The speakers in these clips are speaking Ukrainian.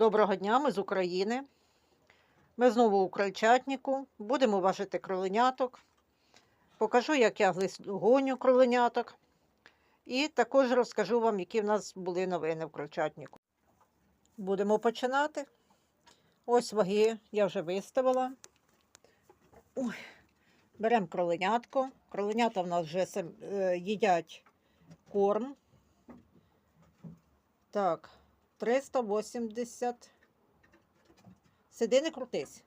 Доброго дня, ми з України. Ми знову у крольчатнику. Будемо важити кроленяток. Покажу, як я гоню кроленяток. І також розкажу вам, які в нас були новини в крольчатнику. Будемо починати. Ось ваги я вже виставила. Ой. Беремо кроленятко. Кроленята в нас вже е, їдять корм. Так, 380. Сиди, не крутись.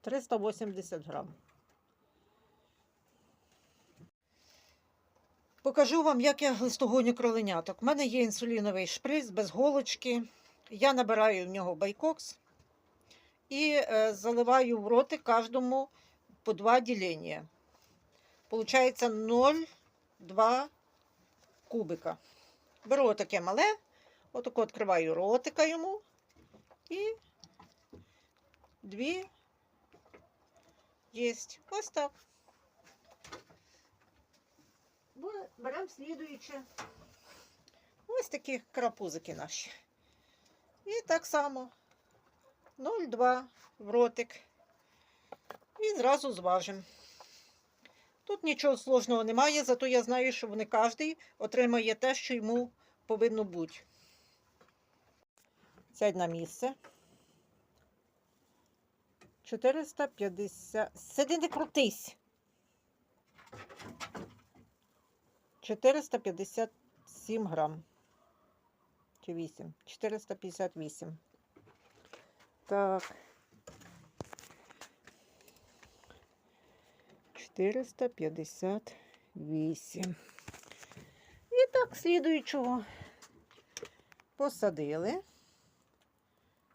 Триста вісімдесят грам. Покажу вам, як я глистогоню кроленяток. У мене є інсуліновий шприц без голочки. Я набираю в нього байкокс і е, заливаю в роти кожному по два ділення. Получається 0,2 кубика. Беру таке мале, отако відкриваю ротика йому і дві єсть. Ось так. Беремо слідуюче. Ось такі карапузики наші. І так само 0,2 в ротик. І зразу зважимо. Тут нічого сложного немає, зато я знаю, що вони кожен отримає те, що йому повинно бути. Сядь на місце. 450. Сиди, не крутись. 457 грам. Чи 8? 458. Так. 458. І так, слідуючого посадили.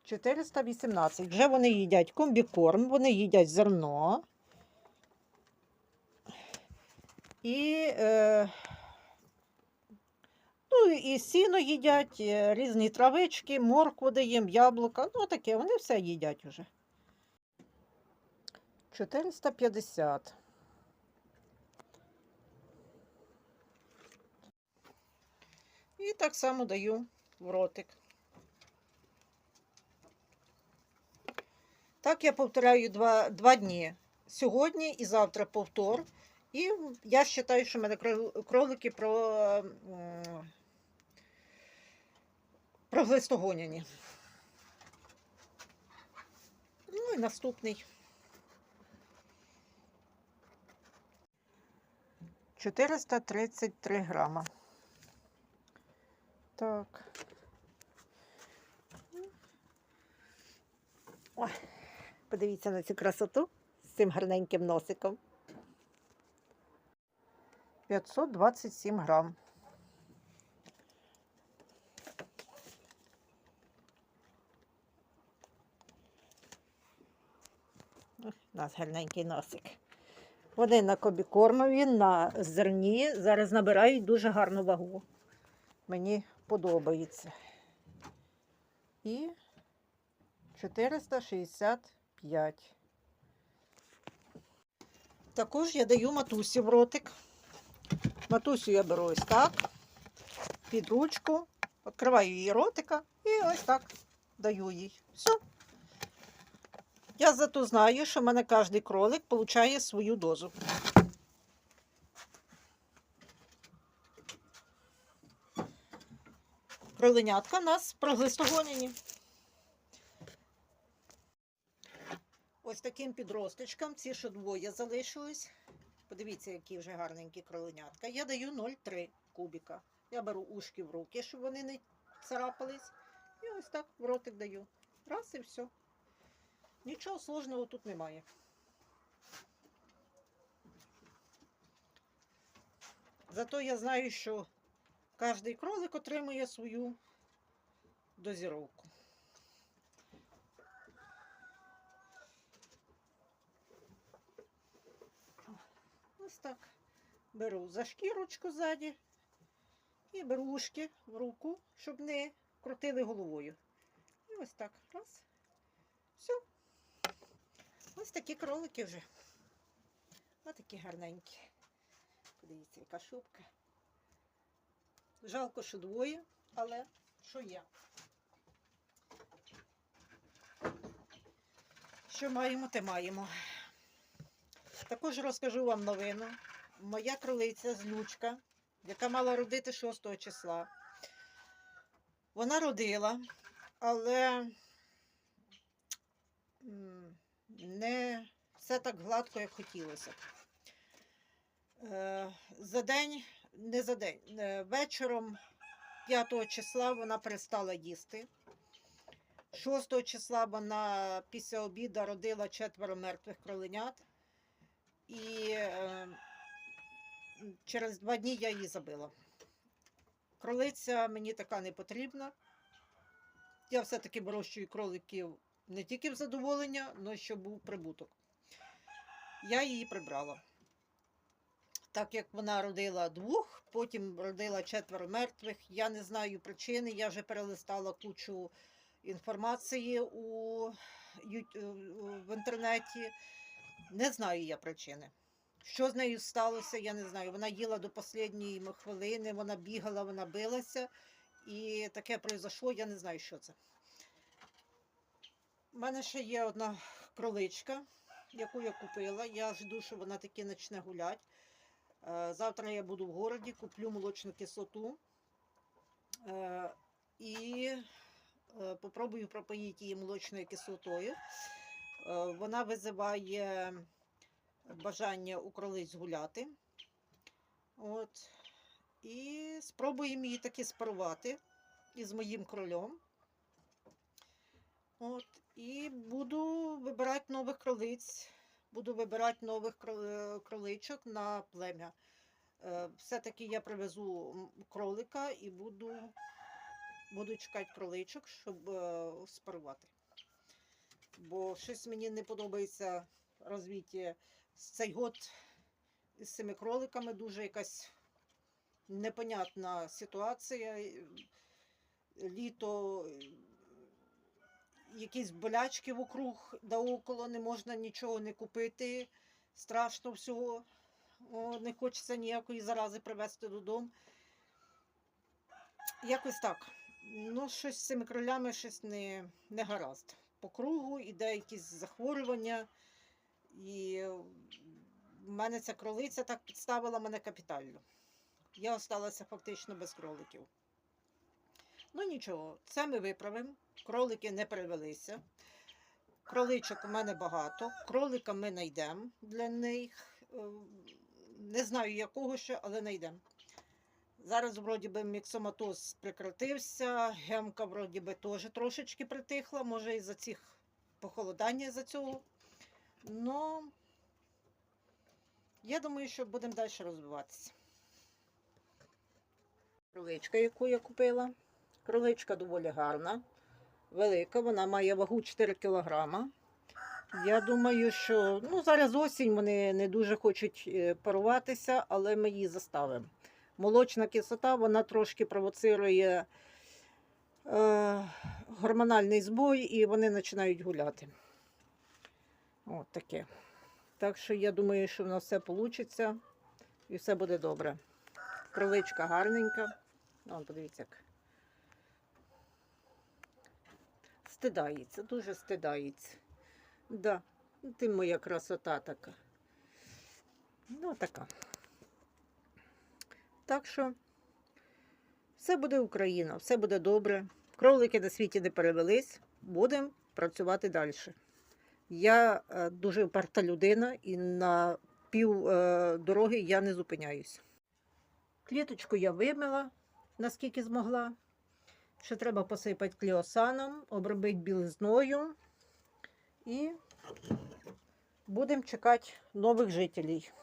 418. Вже вони їдять комбікорм, вони їдять зерно. І, е, ну, і сіно їдять, е, різні травички, моркву даємо, яблука. Ну, таке, вони все їдять уже. 450. І так само даю в ротик. Так я повторяю два, два дні. Сьогодні і завтра повтор. І я вважаю, що в мене кролики про, м, проглистогоняні. Ну і наступний. 433 грама. Так. Ой, подивіться на цю красоту з цим гарненьким носиком. 527 грам. У нас гарненький носик. Вони на кобікормові, на зерні. Зараз набирають дуже гарну вагу. Мені подобається. І 465. Також я даю матусі в ротик. Матусю я беру ось так, під ручку, відкриваю її ротика і ось так даю їй. Все. Я зато знаю, що в мене кожен кролик отримує свою дозу. Кроленятка в нас проглистогоняні. Ось таким підросточкам, ці що двоє залишились. Подивіться, які вже гарненькі кроленятка. Я даю 0,3 кубіка. Я беру ушки в руки, щоб вони не царапались. І ось так в ротик даю. Раз і все. Нічого сложного тут немає. Зато я знаю, що кожен кролик отримує свою дозіровку. Ось так. Беру за шкірочку ззаді і беру ушки в руку, щоб не крутили головою. І ось так. Раз. Все. Ось такі кролики вже. Ось такі гарненькі. Подивіться, яка шубка. Жалко, що двоє, але що є. Що маємо, те маємо. Також розкажу вам новину. Моя кролиця злючка, яка мала родити 6 числа. Вона родила, але не все так гладко, як хотілося. Е, За день, не за день, е, вечором 5 числа вона перестала їсти. 6 числа вона після обіду родила четверо мертвих кроленят. І е, через два дні я її забила. Кролиця мені така не потрібна. Я все-таки вирощую кроликів не тільки в задоволення, але щоб був прибуток. Я її прибрала. Так як вона родила двох, потім родила четверо мертвих. Я не знаю причини, я вже перелистала кучу інформації у, е, в інтернеті. Не знаю я причини. Що з нею сталося, я не знаю. Вона їла до останньої хвилини, вона бігала, вона билася. І таке пройшло, я не знаю, що це. У мене ще є одна кроличка, яку я купила. Я жду, що вона таки почне гуляти. Е, Завтра я буду в городі, куплю молочну кислоту е, і е, попробую пропоїти її молочною кислотою. Вона визиває бажання у кролиць гуляти. От. І спробуємо її таки спарувати із моїм кролем. От. І буду вибирати нових кролиць. Буду вибирати нових е, кроличок на плем'я. Е, Все-таки я привезу кролика і буду, буду чекати кроличок, щоб е, спарувати. Бо щось мені не подобається розвиття з цей год з цими кроликами. Дуже якась непонятна ситуація. Літо якісь болячки вокруг около, не можна нічого не купити. Страшно всього. Не хочеться ніякої зарази привезти додому. Якось так. Ну, щось з цими кролями щось не, не гаразд. По кругу іде якісь захворювання. І в мене ця кролиця так підставила мене капітально. Я осталася фактично без кроликів. Ну нічого, це ми виправимо. Кролики не перевелися. Кроличок у мене багато. Кролика ми знайдемо для них. Е, Не знаю якого ще, але знайдемо. Зараз, вроді би, міксоматоз прекратився, гемка, вроді би, теж трошечки притихла, може, із-за цих похолодання за цього. Ну, я думаю, що будемо далі розвиватися. Кроличка, яку я купила. Кроличка доволі гарна, велика, вона має вагу 4 кг. Я думаю, що ну, зараз осінь вони не дуже хочуть е, паруватися, але ми її заставимо. Молочна кислота вона трошки провоцирує е, гормональний збой і вони починають гуляти. От таке. Так що я думаю, що в нас все вийде і все буде добре. Кроличка гарненька. О, подивіться, як. Стидається, дуже стидається. Да, ти моя красота така. Ну, така. Так що все буде Україна, все буде добре. Кролики на світі не перевелись, будемо працювати далі. Я е, дуже вперта людина і на пів е, дороги я не зупиняюсь. Кліточку я вимила, наскільки змогла. Ще треба посипати кліосаном, обробити білизною і будемо чекати нових жителів.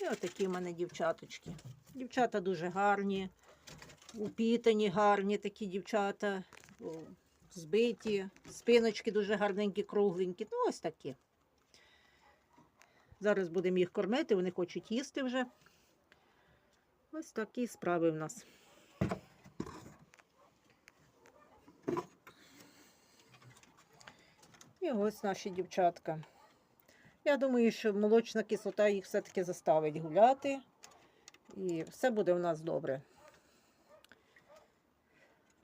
І отакі в мене дівчаточки. Дівчата дуже гарні, упітані, гарні такі дівчата, збиті, спиночки дуже гарненькі, кругленькі. Ну, ось такі. Зараз будемо їх кормити, вони хочуть їсти вже. Ось такі справи в нас. І ось наші дівчатка. Я думаю, що молочна кислота їх все-таки заставить гуляти. І все буде у нас добре.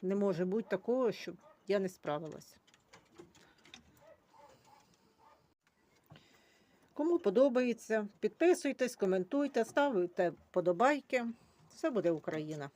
Не може бути такого, щоб я не справилась. Кому подобається, підписуйтесь, коментуйте, ставте подобайки. Все буде Україна.